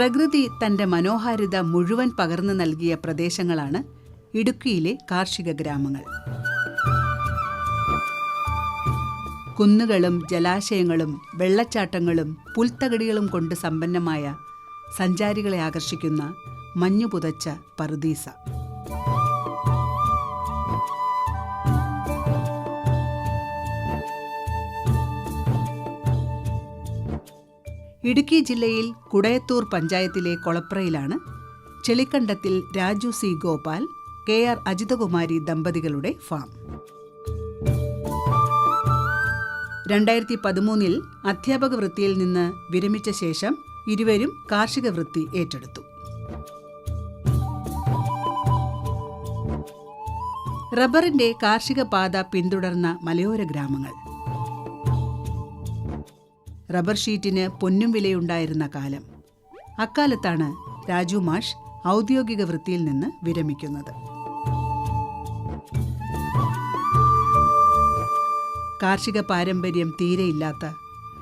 പ്രകൃതി തന്റെ മനോഹാരിത മുഴുവൻ പകർന്നു നൽകിയ പ്രദേശങ്ങളാണ് ഇടുക്കിയിലെ കാർഷിക ഗ്രാമങ്ങൾ. കുന്നുകളും ജലാശയങ്ങളും വെള്ളച്ചാട്ടങ്ങളും പുൽത്തകടികളും കൊണ്ട് സമ്പന്നമായ സഞ്ചാരികളെ ആകർഷിക്കുന്ന മഞ്ഞുപുതച്ച പറുദീസ. ഇടുക്കി ജില്ലയിൽ കുടയത്തൂർ പഞ്ചായത്തിലെ കൊളപ്രയിലാണ് ചെളിക്കണ്ടത്തിൽ Raju C Gopal K R Ajithakumari ദമ്പതികളുടെ ഫാം. രണ്ടായിരത്തി പതിമൂന്നിൽ അധ്യാപക വൃത്തിയിൽ നിന്ന് വിരമിച്ച ശേഷം ഇരുവരും കാർഷിക വൃത്തി ഏറ്റെടുത്തു. റബ്ബറിന്റെ കാർഷിക പാത പിന്തുടർന്ന മലയോര ഗ്രാമങ്ങൾ. റബ്ബർ ഷീറ്റിന് പൊന്നും വിലയുണ്ടായിരുന്ന കാലം. അക്കാലത്താണ് രാജു മാഷ് ഔദ്യോഗിക വൃത്തിയിൽ നിന്ന് വിരമിക്കുന്നത്. കാർഷിക പാരമ്പര്യം തീരെയില്ലാത്ത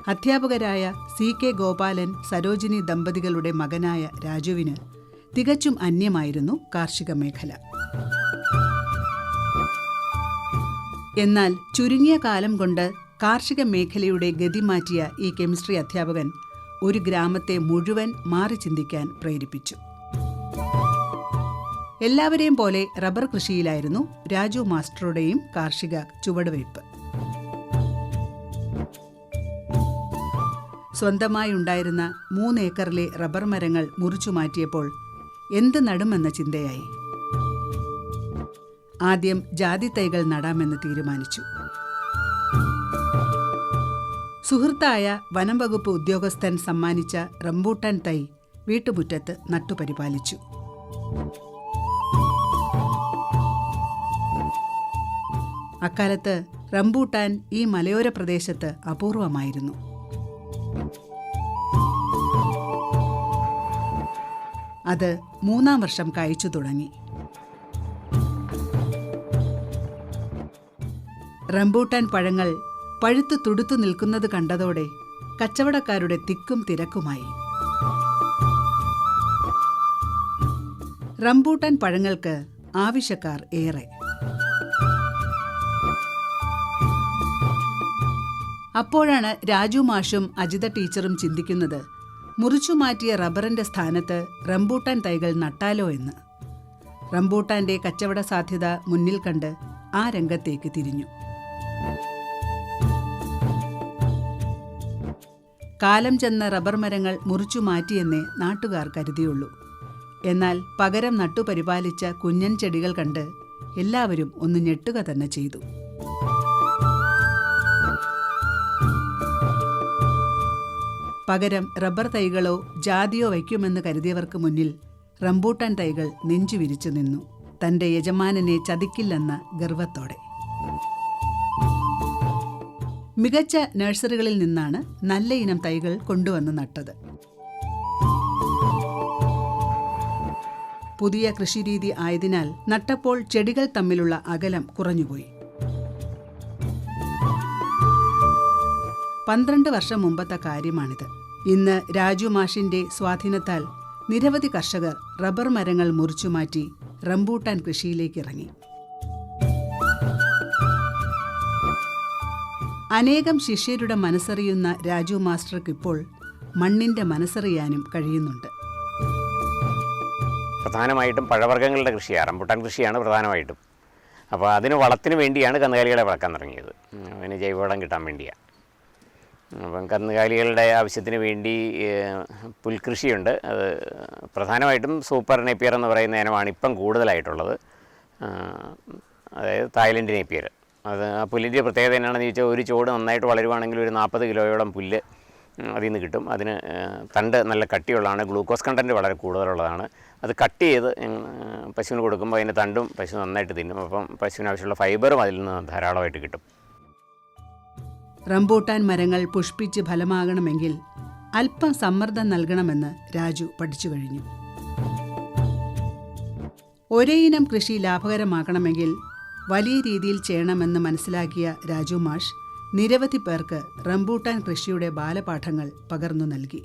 അധ്യാപകരായ സി കെ ഗോപാലൻ സരോജിനി ദമ്പതികളുടെ മകനായ രാജുവിന് തികച്ചും അന്യമായിരുന്നു കാർഷിക മേഖല. എന്നാൽ ചുരുങ്ങിയ കാലം കൊണ്ട് കാർഷിക മേഖലയുടെ ഗതി മാറ്റിയ ഈ കെമിസ്ട്രി അധ്യാപകൻ ഒരു ഗ്രാമത്തെ മുഴുവൻ മാറി ചിന്തിക്കാൻ പ്രേരിപ്പിച്ചു. എല്ലാവരെയും പോലെ റബ്ബർ കൃഷിയിലായിരുന്നു രാജു മാസ്റ്ററുടെയും കാർഷിക ചുവടുവയ്പ്. സ്വന്തമായി ഉണ്ടായിരുന്ന മൂന്ന് ഏക്കറിലെ റബ്ബർ മരങ്ങൾ മുറിച്ചു മാറ്റിയപ്പോൾ എന്ത് നടുമെന്ന ചിന്തയായി. ആദ്യം ജാതി തൈകൾ നടാമെന്ന് തീരുമാനിച്ചു. സുഹൃത്തായ വനം വകുപ്പ് ഉദ്യോഗസ്ഥൻ സമ്മാനിച്ച റംബൂട്ടാൻ തൈ വീട്ടുമുറ്റത്ത് നട്ടുപരിപാലിച്ചു. അക്കാലത്ത് റംബൂട്ടാൻ ഈ മലയോര പ്രദേശത്ത് അപൂർവമായിരുന്നു. അത് മൂന്നാം വർഷം കഴിച്ചു തുടങ്ങി. റംബൂട്ടാൻ പഴങ്ങൾ പഴുത്തു തുടുത്തു നിൽക്കുന്നത് കണ്ടതോടെ കച്ചവടക്കാരുടെ തിക്കും തിരക്കുമായി. റംബൂട്ടാൻ പഴങ്ങൾക്ക് ആവശ്യക്കാർ ഏറെ. അപ്പോഴാണ് രാജു മാഷും അജിത ടീച്ചറും ചിന്തിക്കുന്നത് മുറിച്ചു മാറ്റിയ റബ്ബറിന്റെ സ്ഥാനത്ത് റംബൂട്ടാൻ തൈകൾ നട്ടാലോ എന്ന്. റംബൂട്ടാന്റെ കച്ചവട സാധ്യത മുന്നിൽ കണ്ട് ആ രംഗത്തേക്ക് തിരിഞ്ഞു. കാലം ചെന്ന റബ്ബർ മരങ്ങൾ മുറിച്ചു മാറ്റിയെന്നേ നാട്ടുകാർ കരുതിയുള്ളൂ. എന്നാൽ പകരം നട്ടുപരിപാലിച്ച കുഞ്ഞൻ ചെടികൾ കണ്ട് എല്ലാവരും ഒന്ന് ഞെട്ടുക തന്നെ ചെയ്തു. പകരം റബ്ബർ തൈകളോ ജാതിയോ വയ്ക്കുമെന്ന് കരുതിയവർക്ക് മുന്നിൽ റംബൂട്ടാൻ തൈകൾ നെഞ്ചു വിരിച്ചു നിന്നു. തന്റെ യജമാനനെ ചതിക്കില്ലെന്ന ഗർവത്തോടെ. മികച്ച നഴ്സറികളിൽ നിന്നാണ് നല്ല ഇനം തൈകൾ കൊണ്ടുവന്ന് നട്ടത്. പുതിയ കൃഷിരീതി ആയതിനാൽ നട്ടപ്പോൾ ചെടികൾ തമ്മിലുള്ള അകലം കുറഞ്ഞുപോയി. പന്ത്രണ്ട് വർഷം മുമ്പത്തെ കാര്യമാണിത്. ഇന്ന് രാജു മാഷിന്റെ സ്വാധീനത്താൽ നിരവധി കർഷകർ റബ്ബർ മരങ്ങൾ മുറിച്ചുമാറ്റി റംബൂട്ടാൻ കൃഷിയിലേക്ക് ഇറങ്ങി. അനേകം ശിഷ്യരുടെ മനസ്സറിയുന്ന രാജു മാസ്റ്റർക്ക് ഇപ്പോൾ മണ്ണിന്റെ മനസ്സറിയാനും കഴിയുന്നുണ്ട്. പ്രധാനമായിട്ടും പഴവർഗങ്ങളുടെ കൃഷിയാണ് റംബുട്ടാൻ കൃഷിയാണ് പ്രധാനമായിട്ടും. അപ്പോൾ അതിന് വളത്തിന് വേണ്ടിയാണ് കന്നുകാലികളെ വളർക്കാൻ തുടങ്ങിയത്. അതിന് ജൈവവളം കിട്ടാൻ വേണ്ടിയാണ് അപ്പം കന്നുകാലികളുടെ ആവശ്യത്തിന് വേണ്ടി പുൽകൃഷിയുണ്ട്. അത് പ്രധാനമായിട്ടും സൂപ്പർ നെപ്പിയർ എന്ന് പറയുന്ന ഇനമാണ് ഇപ്പം കൂടുതലായിട്ടുള്ളത്. അതായത് തായ്ലൻഡ് നേപ്പിയർ. അത് ആ പുല്ലിന്റെ പ്രത്യേകത എന്നാണെന്ന് ചോദിച്ചാൽ ഒരു ചോട് നന്നായിട്ട് വളരുവാണെങ്കിൽ ഒരു നാൽപ്പത് കിലോയോളം പുല്ല് അതിൽ നിന്ന് കിട്ടും. അതിന് തണ്ട് നല്ല കട്ടിയുള്ളതാണ്. ഗ്ലൂക്കോസ് കണ്ടന്റ് വളരെ കൂടുതലുള്ളതാണ്. അത് കട്ട് ചെയ്ത് പശുവിന് കൊടുക്കുമ്പോൾ അതിന്റെ തണ്ടും പശു നന്നായിട്ട് തിന്നും. അപ്പം പശുവിന് ആവശ്യമുള്ള ഫൈബറും അതിൽ നിന്ന് ധാരാളമായിട്ട് കിട്ടും. റംബൂട്ടാൻ മരങ്ങൾ പുഷ്പിച്ച് ഫലമാകണമെങ്കിൽ അല്പം സമ്മർദ്ദം നൽകണമെന്ന് രാജു പഠിച്ചു കഴിഞ്ഞു. ഒരേ ഇനം കൃഷി ലാഭകരമാക്കണമെങ്കിൽ വലിയ രീതിയിൽ ചെയ്യണമെന്ന് മനസ്സിലാക്കിയ രാജു മാഷ് നിരവധി പേർക്ക് റംബൂട്ടാൻ കൃഷിയുടെ ബാലപാഠങ്ങൾ പകർന്നു നൽകി.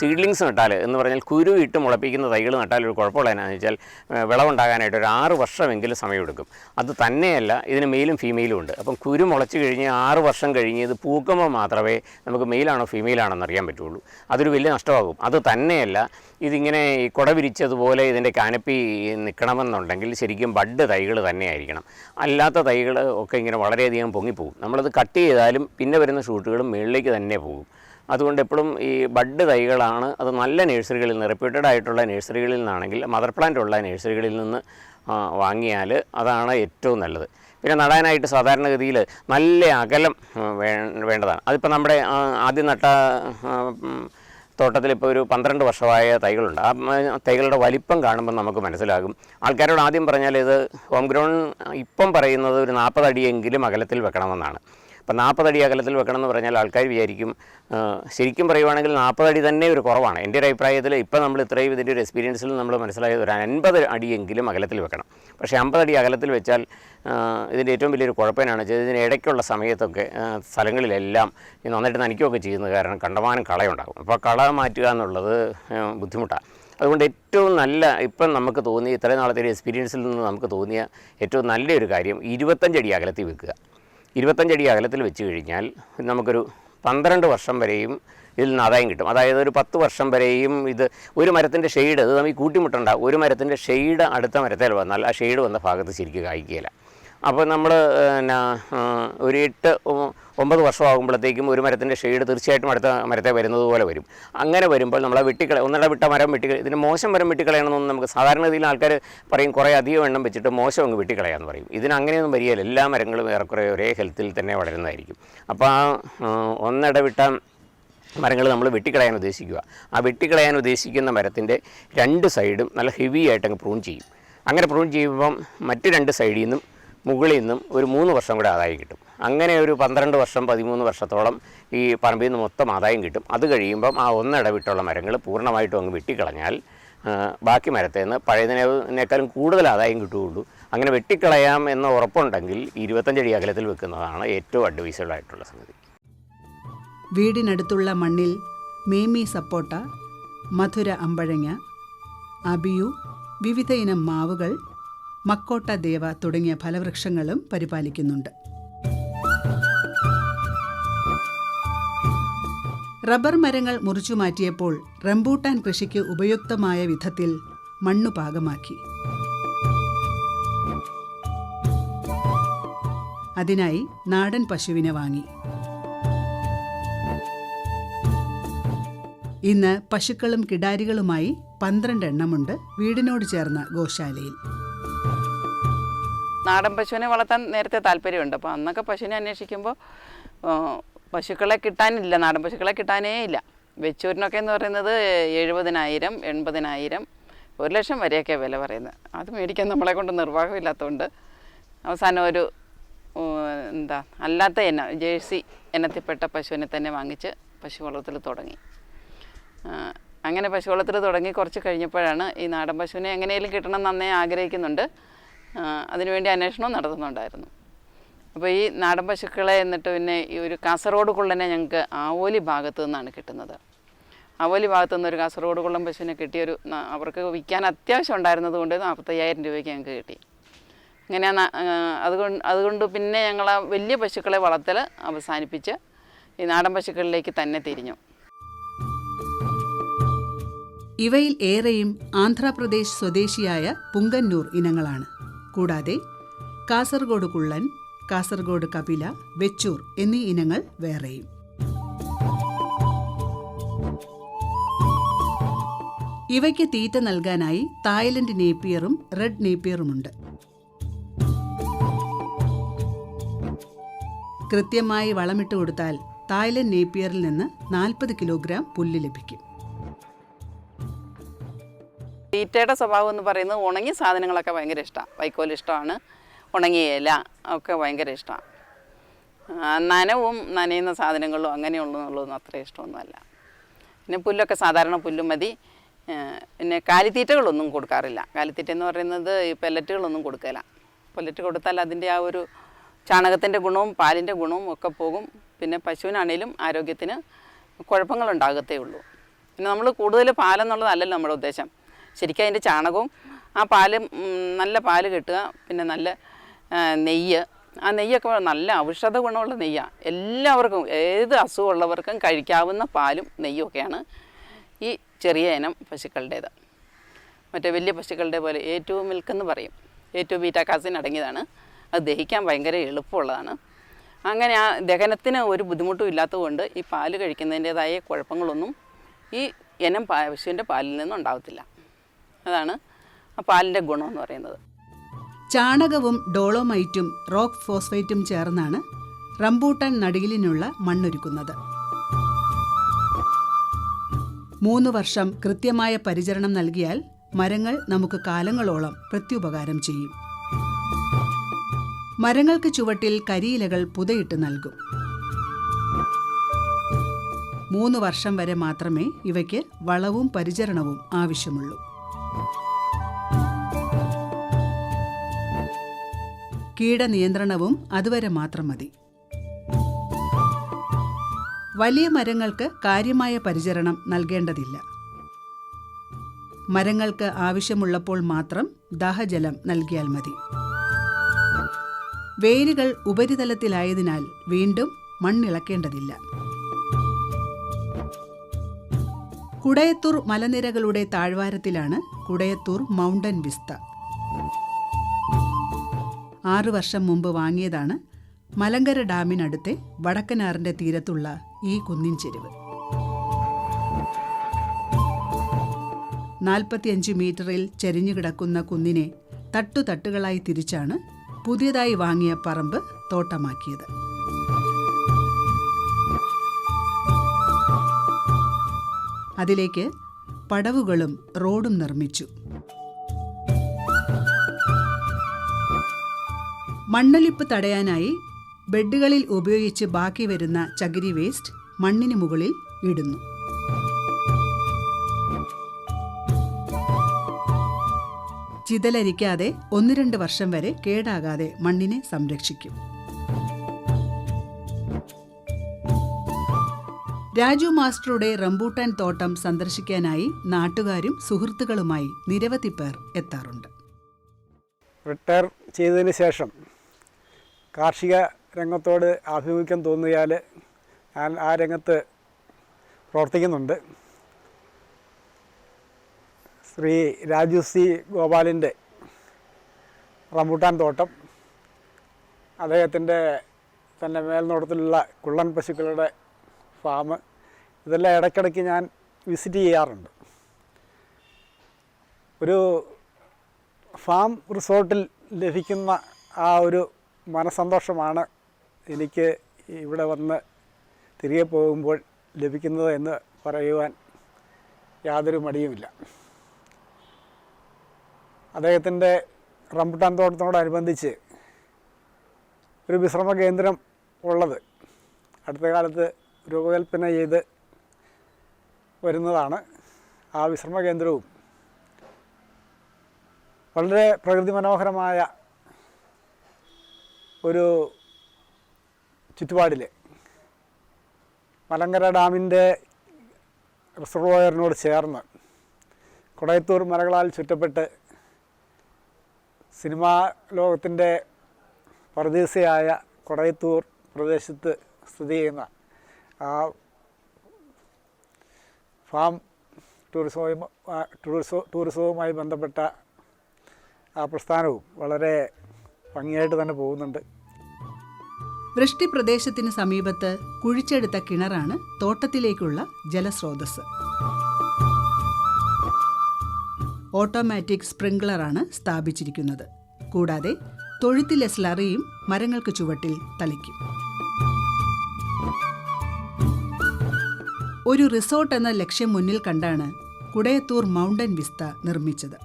സീഡ്ലിങ്സ് നട്ടാൽ എന്ന് പറഞ്ഞാൽ കുരു ഇട്ട് മുളപ്പിക്കുന്ന തൈകൾ നട്ടാൽ ഒരു കുഴപ്പമുള്ള എന്നാന്ന് വെച്ചാൽ വിളവുണ്ടാകാനായിട്ട് ഒരു ആറ് വർഷമെങ്കിലും സമയമെടുക്കും. അത് തന്നെയല്ല ഇതിന് മെയിലും ഫീമെയിലും ഉണ്ട്. അപ്പം കുരു മുളച്ച് കഴിഞ്ഞ് ആറ് വർഷം കഴിഞ്ഞ് ഇത് പൂക്കുമ്പോൾ മാത്രമേ നമുക്ക് മെയിലാണോ ഫീമെയിലാണോ എന്ന് അറിയാൻ പറ്റുള്ളൂ. അതൊരു വലിയ നഷ്ടമാകും. അത് തന്നെയല്ല ഇതിങ്ങനെ ഈ കുട വിരിച്ചതുപോലെ ഇതിന്റെ കാനപ്പി നിൽക്കണമെന്നുണ്ടെങ്കിൽ ശരിക്കും ബഡ് തൈകൾ തന്നെയായിരിക്കണം. അല്ലാത്ത തൈകൾ ഒക്കെ ഇങ്ങനെ വളരെയധികം പൊങ്ങിപ്പോകും. നമ്മളത് കട്ട് ചെയ്താലും പിന്നെ വരുന്ന ഷൂട്ടുകളും മുകളിലേക്ക് തന്നെ പോകും. അതുകൊണ്ട് എപ്പോഴും ഈ ബഡ് തൈകളാണ് അത് നല്ല നഴ്സറികളിൽ നിന്ന് റെപ്യൂട്ടഡ് ആയിട്ടുള്ള നഴ്സറികളിൽ നിന്നാണെങ്കിൽ മദർ പ്ലാന്റ് ഉള്ള നഴ്സറികളിൽ നിന്ന് വാങ്ങിയാൽ അതാണ് ഏറ്റവും നല്ലത്. പിന്നെ നടാനായിട്ട് സാധാരണഗതിയിൽ നല്ല അകലം വേണ്ടതാണ്. അതിപ്പോൾ നമ്മുടെ ആദ്യം നട്ട തോട്ടത്തിൽ ഇപ്പോൾ ഒരു പന്ത്രണ്ട് വർഷമായ തൈകളുണ്ട്. ആ തൈകളുടെ വലിപ്പം കാണുമ്പോൾ നമുക്ക് മനസ്സിലാകും. ആൾക്കാരോട് ആദ്യം പറഞ്ഞാൽ ഇത് ഹോം ഗ്രൗണ്ട് ഇപ്പം പറയുന്നത് ഒരു നാൽപ്പത് അടിയെങ്കിലും അകലത്തിൽ വെക്കണമെന്നാണ്. അപ്പം നാൽപ്പതടി അകലത്തിൽ വെക്കണം എന്ന് പറഞ്ഞാൽ ആൾക്കാർ വിചാരിക്കും. ശരിക്കും പറയുവാണെങ്കിൽ നാൽപ്പതടി തന്നെ ഒരു കുറവാണ്. എന്റെ ഒരു അഭിപ്രായത്തിൽ ഇപ്പം നമ്മൾ ഇത്രയും ഇതിന്റെ ഒരു എക്സ്പീരിയൻസിൽ നമ്മൾ മനസ്സിലായത് ഒരു അൻപത് അടിയെങ്കിലും അകലത്തിൽ വെക്കണം. പക്ഷേ അമ്പതടി അകലത്തിൽ വെച്ചാൽ ഇതിന്റെ ഏറ്റവും വലിയൊരു കുഴപ്പമെന്നാണ് വെച്ചാൽ ഇതിന് ഇടയ്ക്കുള്ള സമയത്തൊക്കെ സ്ഥലങ്ങളിലെല്ലാം നന്നായിട്ട് നനയ്ക്കുകയൊക്കെ ചെയ്യുന്നത് കാരണം കണ്ടമാനം കളയുണ്ടാകും. അപ്പോൾ കള മാറ്റുക എന്നുള്ളത് ബുദ്ധിമുട്ടാണ്. അതുകൊണ്ട് ഏറ്റവും നല്ല ഇപ്പം നമുക്ക് തോന്നിയ ഇത്രയും നാളത്തെ ഒരു എക്സ്പീരിയൻസിൽ നിന്ന് നമുക്ക് തോന്നിയ ഏറ്റവും നല്ലൊരു കാര്യം ഇരുപത്തഞ്ചടി അകലത്തിൽ വെക്കുക. ഇരുപത്തഞ്ചടി അകലത്തിൽ വെച്ച് കഴിഞ്ഞാൽ നമുക്കൊരു പന്ത്രണ്ട് വർഷം വരെയും ഇതിൽ നിന്ന് ആദായം കിട്ടും. അതായത് ഒരു പത്ത് വർഷം വരെയും ഇത് ഒരു മരത്തിന്റെ ഷെയ്ഡ് ഇത് നമുക്ക് കൂട്ടിമുട്ടണ്ട ഒരു മരത്തിന്റെ ഷെയ്ഡ് അടുത്ത മരത്തിൽ വന്നാൽ ആ ഷെയ്ഡ് വന്ന ഭാഗത്ത് ശരിക്കും കായ്ക്കുകയില്ല. അപ്പോൾ നമ്മൾ പിന്നെ ഒരു എട്ട് ഒമ്പത് വർഷമാകുമ്പോഴത്തേക്കും ഒരു മരത്തിന്റെ ഷെയ്ഡ് തീർച്ചയായിട്ടും അടുത്ത മരത്തെ വരുന്നത് പോലെ വരും. അങ്ങനെ വരുമ്പോൾ നമ്മളെ വെട്ടിക്കള ഒന്നിടെ വിട്ട മരം വെട്ടി ഇതിന് മോശം മരം വെട്ടിക്കളയണമെന്നൊന്നും നമുക്ക് സാധാരണഗതിയിൽ ആൾക്കാർ പറയും കുറേ അധികം എണ്ണം വെച്ചിട്ട് മോശം അങ്ങ് വെട്ടിക്കളയാന്ന് പറയും. ഇതിന് അങ്ങനെയൊന്നും വരികയില്ല. എല്ലാ മരങ്ങളും ഏറെക്കുറെ ഒരേ ഹെൽത്തിൽ തന്നെ വളരുന്നതായിരിക്കും. അപ്പോൾ ആ ആ, ഒന്നിടവിട്ട മരങ്ങൾ നമ്മൾ വെട്ടിക്കളയാൻ ഉദ്ദേശിക്കുക. ആ വെട്ടിക്കളയാൻ ഉദ്ദേശിക്കുന്ന മരത്തിന്റെ രണ്ട് സൈഡും നല്ല ഹെവി ആയിട്ട് അങ്ങ് പ്രൂൺ ചെയ്യും. അങ്ങനെ പ്രൂൺ ചെയ്യുമ്പം മറ്റ് രണ്ട് സൈഡിൽ നിന്നും മുകളിൽ നിന്നും ഒരു മൂന്ന് വർഷം കൂടെ ആദായം കിട്ടും. അങ്ങനെ ഒരു പന്ത്രണ്ട് വർഷം പതിമൂന്ന് വർഷത്തോളം ഈ പറമ്പിൽ നിന്ന് മൊത്തം ആദായം കിട്ടും. അത് കഴിയുമ്പം ആ ഒന്നിടവിട്ടുള്ള മരങ്ങൾ പൂർണമായിട്ടും അങ്ങ് വെട്ടിക്കളഞ്ഞാൽ ബാക്കി മരത്തിൽ നിന്ന് പഴയതിനേക്കാളും കൂടുതൽ ആദായം കിട്ടുകയുള്ളൂ. അങ്ങനെ വെട്ടിക്കളയാം എന്ന ഉറപ്പുണ്ടെങ്കിൽ ഇരുപത്തഞ്ചടി അകലത്തിൽ വെക്കുന്നതാണ് ഏറ്റവും അഡ്വൈസബിൾ ആയിട്ടുള്ള സംഗതി. വീടിനടുത്തുള്ള മണ്ണിൽ മേമി സപ്പോട്ട മധുര അമ്പഴങ്ങ അബിയു വിവിധ ഇനം മാവുകൾ മക്കോട്ട ദേവ തുടങ്ങിയ ഫലവൃക്ഷങ്ങളും പരിപാലിക്കുന്നുണ്ട്. റബ്ബർ മരങ്ങൾ മുറിച്ചു മാറ്റിയപ്പോൾ റംബൂട്ടാൻ കൃഷിക്ക് ഉപയുക്തമായ വിധത്തിൽ മണ്ണു പാകമാക്കി. അതിനായി നാടൻ പശുവിനെ വാങ്ങി. ഇന്ന് പശുക്കളും കിടാരികളുമായി പന്ത്രണ്ട് എണ്ണമുണ്ട് വീടിനോട് ചേർന്ന ഗോശാലയിൽ. നാടൻ പശുവിനെ വളർത്താൻ നേരത്തെ താല്പര്യമുണ്ട്. അപ്പോൾ അന്നൊക്കെ പശുവിനെ അന്വേഷിക്കുമ്പോൾ പശുക്കളെ കിട്ടാനില്ല നാടൻ പശുക്കളെ കിട്ടാനേ ഇല്ല. വെച്ചൂരിനൊക്കെ എന്ന് പറയുന്നത് എഴുപതിനായിരം എൺപതിനായിരം ഒരു ലക്ഷം വരെയൊക്കെ വില പറയുന്നത്. അത് മേടിക്കാൻ നമ്മളെ കൊണ്ട് നിർവാഹമില്ലാത്തതുകൊണ്ട് അവസാനം ഒരു എന്താ അല്ലാത്ത എന്ന ജേഴ്സി ഇനത്തിൽപ്പെട്ട പശുവിനെ തന്നെ വാങ്ങിച്ച് പശു വളർത്തൽ തുടങ്ങി. അങ്ങനെ പശു വളർത്തൽ തുടങ്ങി കുറച്ച് കഴിഞ്ഞപ്പോഴാണ് ഈ നാടൻ പശുവിനെ എങ്ങനെയെങ്കിലും കിട്ടണം നന്നേ ആഗ്രഹിക്കുന്നുണ്ട്. അതിനുവേണ്ടി അന്വേഷണവും നടത്തുന്നുണ്ടായിരുന്നു. അപ്പോൾ ഈ നാടൻ പശുക്കളെ എന്നിട്ട് പിന്നെ ഈ ഒരു കാസർഗോഡ് കുള്ളനെ ഞങ്ങൾക്ക് ആവോലി ഭാഗത്തു നിന്നാണ് കിട്ടുന്നത്. ആവോലി ഭാഗത്തു നിന്ന് ഒരു കാസർഗോഡ് കുള്ളൻ പശുവിനെ കിട്ടിയൊരു അവർക്ക് വിൽക്കാൻ അത്യാവശ്യം ഉണ്ടായിരുന്നത് കൊണ്ട് നാൽപ്പത്തയ്യായിരം രൂപയ്ക്ക് ഞങ്ങൾക്ക് കിട്ടി. അങ്ങനെ അതുകൊണ്ട് അതുകൊണ്ട് പിന്നെ ഞങ്ങൾ ആ വലിയ പശുക്കളെ വളർത്തൽ അവസാനിപ്പിച്ച് ഈ നാടൻ പശുക്കളിലേക്ക് തന്നെ തിരിഞ്ഞു. ഇവയിൽ ഏറെയും ആന്ധ്രാപ്രദേശ് സ്വദേശിയായ പുങ്കന്നൂർ ഇനങ്ങളാണ്. കൂടാതെ കാസർഗോഡ് കുള്ളൻ കാസർഗോഡ് കപില വെച്ചൂർ എന്നീ ഇനങ്ങൾ വേറെയും. ഇവയ്ക്ക് തീറ്റ നൽകാനായി തായ്ലൻഡ് നേപ്പിയറും റെഡ് നേപ്പിയറുമുണ്ട്. കൃത്യമായി വളമിട്ട് കൊടുത്താൽ തായ്ലൻഡ് നേപ്പിയറിൽ നിന്ന് നാൽപ്പത് കിലോഗ്രാം പുല്ല് ലഭിക്കും. തീറ്റയുടെ സ്വഭാവം എന്ന് പറയുന്നത് ഉണങ്ങിയ സാധനങ്ങളൊക്കെ ഭയങ്കര ഇഷ്ടമാണ് വൈക്കോൽ ഇഷ്ടമാണ്. ഉണങ്ങിയ ഇല ഒക്കെ ഭയങ്കര ഇഷ്ടമാണ് നനവും നനയുന്ന സാധനങ്ങളും അങ്ങനെയുള്ളതെന്നുള്ളതൊന്നും അത്ര ഇഷ്ടമൊന്നുമല്ല. പിന്നെ പുല്ലൊക്കെ സാധാരണ പുല്ലും മതി. പിന്നെ കാലിത്തീറ്റകളൊന്നും കൊടുക്കാറില്ല. കാലിത്തീറ്റ എന്ന് പറയുന്നത് ഈ പെല്ലറ്റുകളൊന്നും കൊടുക്കില്ല പെല്ലറ്റ് കൊടുത്താൽ അതിന്റെ ആ ഒരു ചാണകത്തിന്റെ ഗുണവും പാലിന്റെ ഗുണവും ഒക്കെ പോകും. പിന്നെ പശുവിനാണേലും ആരോഗ്യത്തിന് കുഴപ്പങ്ങളുണ്ടാകത്തേ ഉള്ളൂ. പിന്നെ നമ്മൾ കൂടുതൽ പാലെന്നുള്ളതല്ലല്ലോ നമ്മുടെ ഉദ്ദേശം. ശരിക്കും അതിന്റെ ചാണകവും ആ പാൽ നല്ല പാൽ കിട്ടുക പിന്നെ നല്ല നെയ്യ്. ആ നെയ്യൊക്കെ നല്ല ഔഷധ ഗുണമുള്ള നെയ്യാണ് എല്ലാവർക്കും ഏത് അസുഖമുള്ളവർക്കും കഴിക്കാവുന്ന പാലും നെയ്യും ഒക്കെയാണ് ഈ ചെറിയ ഇനം പശുക്കളുടേത്. മറ്റേ വലിയ പശുക്കളുടെ പോലെ എ ടു മിൽക്ക് എന്ന് പറയും. എ ടു ബീറ്റാക്കാസിൻ അടങ്ങിയതാണ്. അത് ദഹിക്കാൻ ഭയങ്കര എളുപ്പമുള്ളതാണ്. അങ്ങനെ ആ ദഹനത്തിന് ഒരു ബുദ്ധിമുട്ടും ഇല്ലാത്തതുകൊണ്ട് ഈ പാൽ കഴിക്കുന്നതിന്റേതായ കുഴപ്പങ്ങളൊന്നും ഈ ഇനം പശുവിന്റെ പാലിൽ നിന്നും ഉണ്ടാകത്തില്ല അതാണ് ആ പാലിന്റെ ഗുണമെന്ന് പറയുന്നത്. ചാണകവും ഡോളോമൈറ്റും റോക്ക് ഫോസ്ഫേറ്റും ചേർന്നാണ് റംബൂട്ടാൻ നടിയിലിനുള്ള മണ്ണൊരുക്കുന്നത്. മൂന്ന് വർഷം കൃത്യമായ പരിചരണം നൽകിയാൽ മരങ്ങൾ നമുക്ക് കാലങ്ങളോളം പ്രത്യുപകാരം ചെയ്യും. മരങ്ങൾക്ക് ചുവട്ടിൽ കരിയിലകൾ പുതയിട്ട് നൽകും. മൂന്ന് വർഷം വരെ മാത്രമേ ഇവയ്ക്ക് വളവും പരിചരണവും ആവശ്യമുള്ളൂ. കീടനിയന്ത്രണവും അതുവരെ മാത്രം മതി. വലിയ മരങ്ങൾക്ക് കാര്യമായ പരിചരണം നൽകേണ്ടതില്ല. മരങ്ങൾക്ക് ആവശ്യമുള്ളപ്പോൾ മാത്രം ദാഹജലം നൽകിയാൽ മതി. വേരുകൾ ഉപരിതലത്തിലായതിനാൽ വീണ്ടും മണ്ണിളക്കേണ്ടതില്ല. കുടയത്തൂർ മലനിരകളുടെ താഴ്വാരത്തിലാണ് കുടയത്തൂർ മൗണ്ടൻ വിസ്ത. ആറു വർഷം മുമ്പ് വാങ്ങിയതാണ് മലങ്കര ഡാമിനടുത്തെ വടക്കനാറിന്റെ തീരത്തുള്ള ഈ കുന്നിൻ ചെരുവ് നാൽപ്പത്തിയഞ്ച് മീറ്ററിൽ ചരിഞ്ഞു കിടക്കുന്ന കുന്നിനെ തട്ടുതട്ടുകളായി തിരിച്ചാണ് പുതിയതായി വാങ്ങിയ പറമ്പ് തോട്ടമാക്കിയത്. അതിലേക്ക് പടവുകളും റോഡും നിർമ്മിച്ചു. മണ്ണൊലിപ്പ് തടയാനായി ബെഡുകളിൽ ഉപയോഗിച്ച് ബാക്കി വരുന്ന ചകിരി വേസ്റ്റ് മണ്ണിന് മുകളിൽ ഇടുന്നു. ചിതലരിക്കാതെ ഒന്ന് രണ്ട് വർഷം വരെ കേടാകാതെ മണ്ണിനെ സംരക്ഷിക്കും. രാജു മാസ്റ്ററുടെ റംബൂട്ടാൻ തോട്ടം സന്ദർശിക്കാനായി നാട്ടുകാരും സുഹൃത്തുക്കളുമായി നിരവധി പേർ എത്താറുണ്ട്. റിട്ടയർ ചെയ്തതിന് ശേഷം കാർഷിക രംഗത്തോട് ആഭിമുഖ്യം തോന്നിയാൽ ഞാൻ ആ രംഗത്ത് പ്രവർത്തിക്കുന്നുണ്ട്. ശ്രീ രാജു സി ഗോപാലിന്റെ റംബൂട്ടാൻ തോട്ടം അദ്ദേഹത്തിന്റെ തന്നെ മേൽനോട്ടത്തിലുള്ള കുള്ളൻ പശുക്കളുടെ ഫാം ഇതെല്ലാം ഇടയ്ക്കിടയ്ക്ക് ഞാൻ വിസിറ്റ് ചെയ്യാറുണ്ട്. ഒരു ഫാം റിസോർട്ടിൽ ലഭിക്കുന്ന ആ ഒരു മനസന്തോഷമാണ് എനിക്ക് ഇവിടെ വന്ന് തിരികെ പോകുമ്പോൾ ലഭിക്കുന്നത് എന്ന് പറയുവാൻ യാതൊരു മടിയുമില്ല. അദ്ദേഹത്തിന്റെ റംബുട്ടാൻ തോട്ടത്തോടനുബന്ധിച്ച് ഒരു വിശ്രമ കേന്ദ്രം ഉള്ളത്. അടുത്ത കാലത്ത് രൂപകൽപ്പന ചെയ്ത് വരുന്നതാണ് ആ വിശ്രമ കേന്ദ്രവും. വളരെ പ്രകൃതി മനോഹരമായ ഒരു ചുറ്റുപാടിൽ മലങ്കര ഡാമിന്റെ റിസർവോയറിനോട് ചേർന്ന് കൊടയത്തൂർ മലകളാൽ ചുറ്റപ്പെട്ട് സിനിമാ ലോകത്തിന്റെ പരദേശയായ കൊടയത്തൂർ പ്രദേശത്ത് സ്ഥിതി ചെയ്യുന്ന ആ ഫാം ടൂറിസവും ടൂറിസോ ടൂറിസവുമായി ബന്ധപ്പെട്ട ആ പ്രസ്ഥാനവും വളരെ ഭംഗിയായിട്ട് തന്നെ പോകുന്നുണ്ട്. വൃഷ്ടിപ്രദേശത്തിന് സമീപത്ത് കുഴിച്ചെടുത്ത കിണറാണ് തോട്ടത്തിലേക്കുള്ള ജലസ്രോതസ് ഓട്ടോമാറ്റിക് സ്പ്രിംഗ്ലറാണ് സ്ഥാപിച്ചിരിക്കുന്നത്. കൂടാതെ തൊഴുത്തിലെ സ്ലറിയും മരങ്ങൾക്ക് ചുവട്ടിൽ തളിക്കും. ഒരു റിസോർട്ട് എന്ന ലക്ഷ്യം മുന്നിൽ കണ്ടാണ് കുടയത്തൂർ മൗണ്ടൻ വിസ്ത നിർമ്മിച്ചത്.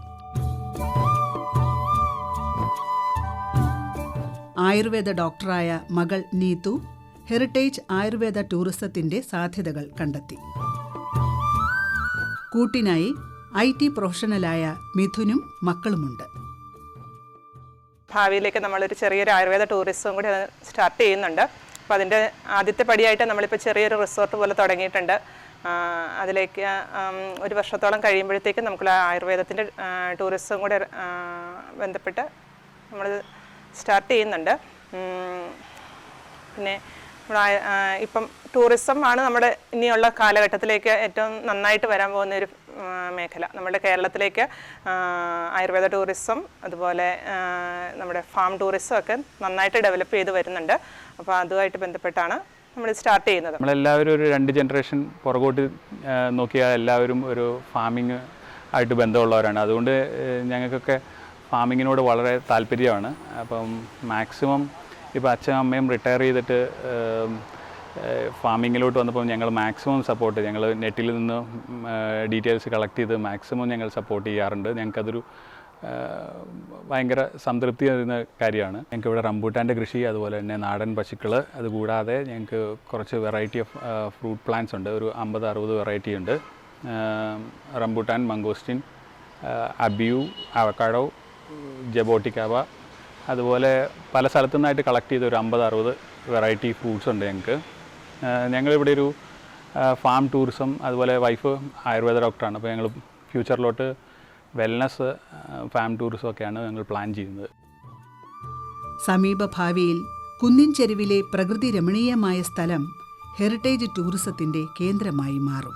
ആയുർവേദ ഡോക്ടറായ മകൾ നീതു ഹെറിറ്റേജ് ആയുർവേദ ടൂറിസത്തിന്റെ സാധ്യതകൾ കണ്ടെത്തി. കൂട്ടിനായി ഐ ടി പ്രൊഫഷണലായ മിഥുനും മക്കളുമുണ്ട്. ഭാവിയിലേക്ക് നമ്മളൊരു ചെറിയൊരു ആയുർവേദ ടൂറിസവും കൂടി സ്റ്റാർട്ട് ചെയ്യുന്നുണ്ട്. അപ്പോൾ അതിന്റെ ആദ്യത്തെ പടിയായിട്ട് നമ്മളിപ്പോൾ ചെറിയൊരു റിസോർട്ട് പോലെ തുടങ്ങിയിട്ടുണ്ട്. അതിലേക്ക് ഒരു വർഷത്തോളം കഴിയുമ്പോഴത്തേക്കും നമുക്ക് ആയുർവേദത്തിന്റെ ടൂറിസം കൂടെ ബന്ധപ്പെട്ട് നമ്മൾ സ്റ്റാർട്ട് ചെയ്യുന്നുണ്ട്. പിന്നെ ഇപ്പം ടൂറിസം ആണ് നമ്മുടെ ഇനിയുള്ള കാലഘട്ടത്തിലേക്ക് ഏറ്റവും നന്നായിട്ട് വരാൻ പോകുന്ന ഒരു മേഖല. നമ്മുടെ കേരളത്തിലേക്ക് ആയുർവേദ ടൂറിസം അതുപോലെ നമ്മുടെ ഫാം ടൂറിസം ഒക്കെ നന്നായിട്ട് ഡെവലപ്പ് ചെയ്ത് വരുന്നുണ്ട്. അപ്പോൾ അതുമായിട്ട് ബന്ധപ്പെട്ടാണ് നമ്മൾ സ്റ്റാർട്ട് ചെയ്യുന്നത്. നമ്മളെല്ലാവരും ഒരു രണ്ട് ജനറേഷൻ പുറകോട്ട് നോക്കിയാൽ എല്ലാവരും ഒരു ഫാമിങ് ആയിട്ട് ബന്ധമുള്ളവരാണ്. അതുകൊണ്ട് ഞങ്ങൾക്കൊക്കെ ഫാമിങ്ങിനോട് വളരെ താല്പര്യമാണ്. അപ്പം മാക്സിമം ഇപ്പോൾ അച്ഛനും അമ്മയും റിട്ടയർ ചെയ്തിട്ട് ഫാമിങ്ങിലോട്ട് വന്നപ്പോൾ ഞങ്ങൾ മാക്സിമം സപ്പോർട്ട് ഞങ്ങൾ നെറ്റിൽ നിന്ന് ഡീറ്റെയിൽസ് കളക്ട് ചെയ്ത് മാക്സിമം ഞങ്ങൾ സപ്പോർട്ട് ചെയ്യാറുണ്ട്. ഞങ്ങൾക്കതൊരു ഭയങ്കര സംതൃപ്തി തരുന്ന കാര്യമാണ്. ഞങ്ങൾക്ക് ഇവിടെ റംബൂട്ടാന്റെ കൃഷി അതുപോലെ തന്നെ നാടൻ പശുക്കൾ അതുകൂടാതെ ഞങ്ങൾക്ക് കുറച്ച് വെറൈറ്റി ഓഫ് ഫ്രൂട്ട് പ്ലാന്റ്സ് ഉണ്ട്. ഒരു അമ്പത് അറുപത് വെറൈറ്റി ഉണ്ട്. Rambutan mangosteen abiu avocado jaboticaba അതുപോലെ പല സ്ഥലത്തു നിന്നായിട്ട് കളക്ട് ചെയ്ത ഒരു അമ്പത് അറുപത് വെറൈറ്റി ഫ്രൂട്ട്സ് ഉണ്ട് ഞങ്ങൾക്ക്. ഞങ്ങളിവിടെ ഒരു ഫാം ടൂറിസം അതുപോലെ വൈഫ് ആയുർവേദ ഡോക്ടറാണ് അപ്പോൾ ഞങ്ങൾ ഫ്യൂച്ചറിലോട്ട് വെൽനസ് ഫാം ടൂറിസം ഒക്കെയാണ് ഞങ്ങൾ പ്ലാൻ ചെയ്യുന്നത്. സമീപഭാവിയിൽ കുന്നിൻ ചെരുവിലെ പ്രകൃതി രമണീയമായ സ്ഥലം ഹെറിറ്റേജ് ടൂറിസത്തിന്റെ കേന്ദ്രമായി മാറും.